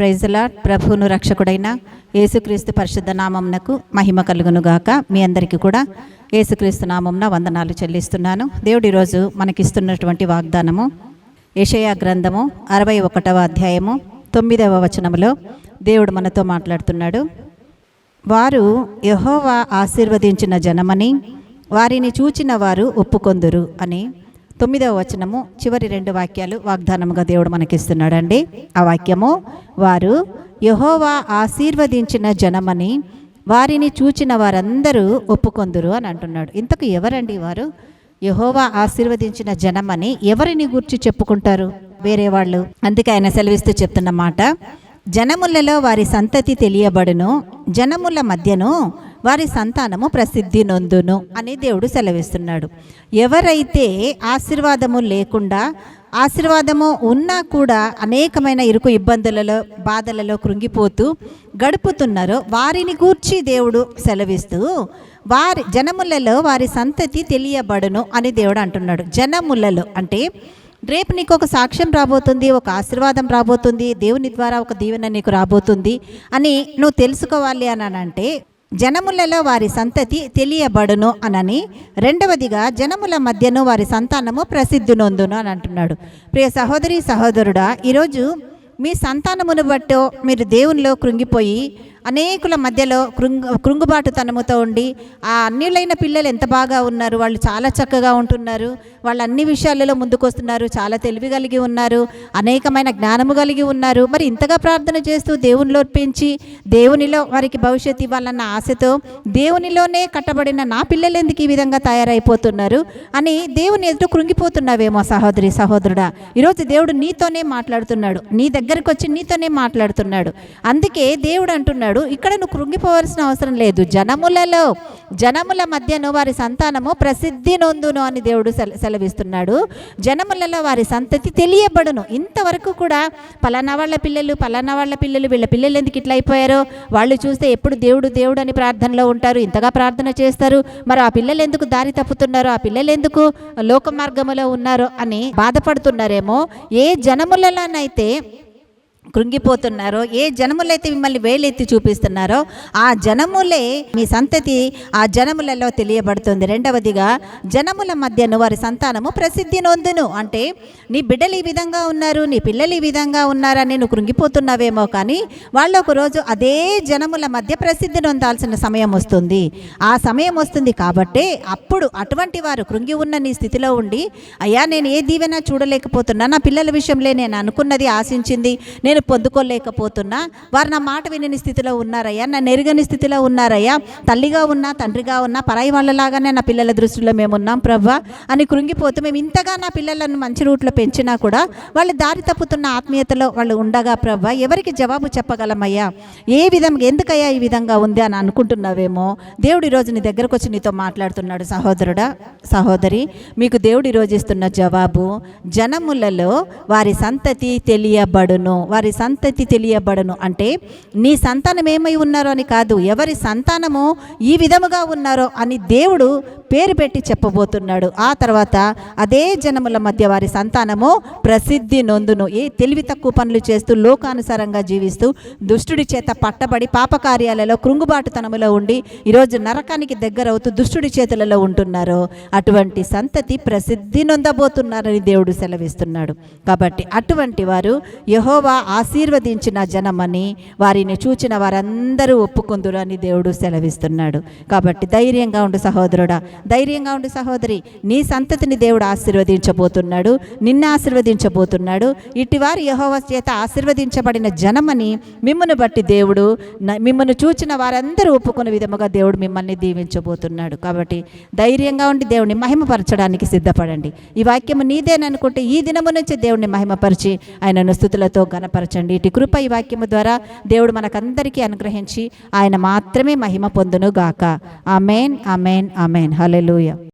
ప్రైజ్లా ప్రభువును రక్షకుడైన యేసుక్రీస్తు పరిశుద్ధ నామంనకు మహిమ కలుగును గాక మీ అందరికీ కూడా యేసుక్రీస్తు నామంన వందనాలు చెల్లిస్తున్నాను. దేవుడు ఈరోజు మనకిస్తున్నటువంటి వాగ్దానము యషయా గ్రంథము అరవై ఒకటవ అధ్యాయము తొమ్మిదవ వచనములో దేవుడు మనతో మాట్లాడుతున్నాడు. వారు యహోవా ఆశీర్వదించిన జనమని వారిని చూచిన వారు ఒప్పుకొందురు అని తొమ్మిదవ వచనము చివరి రెండు వాక్యాలు వాగ్దానముగా దేవుడు మనకిస్తున్నాడండి. ఆ వాక్యము వారు యహోవా ఆశీర్వదించిన జనమని వారిని చూచిన వారందరూ ఒప్పుకొందురు అని అంటున్నాడు. ఇంతకు ఎవరండి వారు? యహోవా ఆశీర్వదించిన జనమని ఎవరిని గూర్చి చెప్పుకుంటారు? వేరే వాళ్ళు. అందుకే ఆయన సెలవిస్తూ చెప్తున్న మాట జనములలో వారి సంతతి తెలియబడును జనముల మధ్యను వారి సంతానము ప్రసిద్ధి నొందును అని దేవుడు సెలవిస్తున్నాడు. ఎవరైతే ఆశీర్వాదము లేకుండా ఆశీర్వాదము ఉన్నా కూడా అనేకమైన ఇరుకు ఇబ్బందులలో బాధలలో కృంగిపోతూ గడుపుతున్నారో వారిని గూర్చి దేవుడు సెలవిస్తూ వారి జనములలో వారి సంతతి తెలియబడును అని దేవుడు అంటున్నాడు. జనములలో అంటే రేపు నీకు ఒక సాక్ష్యం రాబోతుంది ఒక ఆశీర్వాదం రాబోతుంది దేవుని ద్వారా ఒక దీవెన నీకు రాబోతుంది అని నువ్వు తెలుసుకోవాలి అని అంటే జనములలో వారి సంతతి తెలియబడును అనని. రెండవదిగా జనముల మధ్యను వారి సంతానము ప్రసిద్ధి నొందును అని అంటున్నాడు. ప్రియ సహోదరి సహోదరుడా ఈరోజు మీ సంతానమును బట్టో మీరు దేవునిలో కృంగిపోయి అనేకుల మధ్యలో కృంగు కృంగుబాటుతనముతో ఉండి ఆ అన్యులైన పిల్లలు ఎంత బాగా ఉన్నారు వాళ్ళు చాలా చక్కగా ఉంటున్నారు వాళ్ళు అన్ని విషయాలలో ముందుకు వస్తున్నారు చాలా తెలివి కలిగి ఉన్నారు అనేకమైన జ్ఞానము కలిగి ఉన్నారు. మరి ఇంతగా ప్రార్థన చేస్తూ దేవునిలో పెంచి దేవునిలో వారికి భవిష్యత్తు ఇవ్వాలన్న ఆశతో దేవునిలోనే కట్టబడిన నా పిల్లలు ఎందుకు ఈ విధంగా తయారైపోతున్నారు అని దేవుని ఎదుట కృంగిపోతున్నావేమో సహోదరి సహోదరుడా. ఈరోజు దేవుడు నీతోనే మాట్లాడుతున్నాడు నీ దగ్గరకు వచ్చి నీతోనే మాట్లాడుతున్నాడు. అందుకే దేవుడు అంటున్నాడు ఇక్కడ నువ్వు కృంగిపోవలసిన అవసరం లేదు. జనములలో జనముల మధ్యను వారి సంతానము ప్రసిద్ధి నొందును అని దేవుడు సెలవిస్తున్నాడు. జనములలో వారి సంతతి తెలియబడును. ఇంతవరకు కూడా పలానా వాళ్ళ పిల్లలు పలానా వాళ్ళ పిల్లలు వీళ్ళ పిల్లలు ఎందుకు ఇట్లా అయిపోయారో వాళ్ళు చూస్తే ఎప్పుడు దేవుడు దేవుడు అని ప్రార్థనలో ఉంటారు ఇంతగా ప్రార్థన చేస్తారు. మరి ఆ పిల్లలు ఎందుకు దారి తప్పుతున్నారో ఆ పిల్లలు ఎందుకు లోక మార్గములో ఉన్నారో అని బాధపడుతున్నారేమో. ఏ జనములలోనైతే కృంగిపోతున్నారో ఏ జనములైతే మిమ్మల్ని వేలెత్తి చూపిస్తున్నారో ఆ జనములే మీ సంతతి ఆ జనములలో తెలియబడుతుంది. రెండవదిగా జనముల మధ్యను వారి సంతానము ప్రసిద్ధి నొందును. అంటే నీ బిడ్డలు ఈ విధంగా ఉన్నారు నీ పిల్లలు ఈ విధంగా ఉన్నారని నువ్వు కృంగిపోతున్నావేమో కానీ వాళ్ళు ఒక రోజు అదే జనముల మధ్య ప్రసిద్ధి నొందాల్సిన సమయం వస్తుంది. ఆ సమయం వస్తుంది కాబట్టే అప్పుడు అటువంటి వారు కృంగి ఉన్న నీ స్థితిలో ఉండి అయ్యా నేను ఏ దీవెన చూడలేకపోతున్నా నా పిల్లల విషయంలో నేను అనుకున్నది ఆశించింది నేను పొందుకోలేకపోతున్నా. వారు నా మాట వినని స్థితిలో ఉన్నారయ్యా. నన్ను ఎరుగని స్థితిలో ఉన్నారయ్యా. తల్లిగా ఉన్నా తండ్రిగా ఉన్నా పరాయి వాళ్ళలాగానే నా పిల్లల దృష్టిలో మేము ఉన్నాం ప్రవ్వా. అని కృంగిపోతూ మేము ఇంతగా నా పిల్లలను మంచి రూట్లో పెంచినా కూడా వాళ్ళు దారి తప్పుతున్న ఆత్మీయతలో వాళ్ళు ఉండగా ప్రవ్వా ఎవరికి జవాబు చెప్పగలమయ్యా? ఏ విధంగా ఎందుకయ్యా ఈ విధంగా ఉంది అని అనుకుంటున్నావేమో? దేవుడు ఈరోజు నీ దగ్గరకు వచ్చి నీతో మాట్లాడుతున్నాడు సహోదరుడా సహోదరి. మీకు దేవుడు ఈరోజు ఇస్తున్న జవాబు జనములలో వారి సంతతి తెలియబడును. వారి సంతతి తెలియబడను. అంటే నీ సంతానం ఏమై ఉన్నారో అని కాదు ఎవరి సంతానము ఈ విధముగా ఉన్నారో అని దేవుడు పేరు పెట్టి చెప్పబోతున్నాడు. ఆ తర్వాత అదే జనముల మధ్య వారి సంతానము ప్రసిద్ధి నొందును. ఏ తెలివి తక్కువ పనులు చేస్తూ లోకానుసారంగా జీవిస్తూ దుష్టుడి చేత పట్టబడి పాపకార్యాలలో కృంగుబాటుతనములో ఉండి ఈరోజు నరకానికి దగ్గరవుతూ దుష్టుడి చేతులలో ఉంటున్నారు. అటువంటి సంతతి ప్రసిద్ధి నొందబోతున్నారని దేవుడు సెలవిస్తున్నాడు. కాబట్టి అటువంటి వారు యహోవా ఆశీర్వదించిన జనమని వారిని చూచిన వారందరూ ఒప్పుకుందురు అని దేవుడు సెలవిస్తున్నాడు. కాబట్టి ధైర్యంగా ఉండు సహోదరుడా ధైర్యంగా ఉండు సహోదరి. నీ సంతతిని దేవుడు ఆశీర్వదించబోతున్నాడు. నిన్ను ఆశీర్వదించబోతున్నాడు. ఇటివారు యహోవ చేత ఆశీర్వదించబడిన జనమని మిమ్మను బట్టి దేవుడు మిమ్మల్ని చూచిన వారందరూ ఒప్పుకున్న విధముగా దేవుడు మిమ్మల్ని దీవించబోతున్నాడు. కాబట్టి ధైర్యంగా ఉండి దేవుని మహిమపరచడానికి సిద్ధపడండి. ఈ వాక్యము నీదేననుకుంటే ఈ దినము నుంచి దేవుడిని మహిమపరిచి ఆయనను స్థుతులతో గనపరచండి ఇటు కృప ఈ వాక్యము ద్వారా దేవుడు మనకందరికీ అనుగ్రహించి ఆయన మాత్రమే మహిమ పొందును గాక ఆమెన్ ఆమెన్. Hello Aleluya.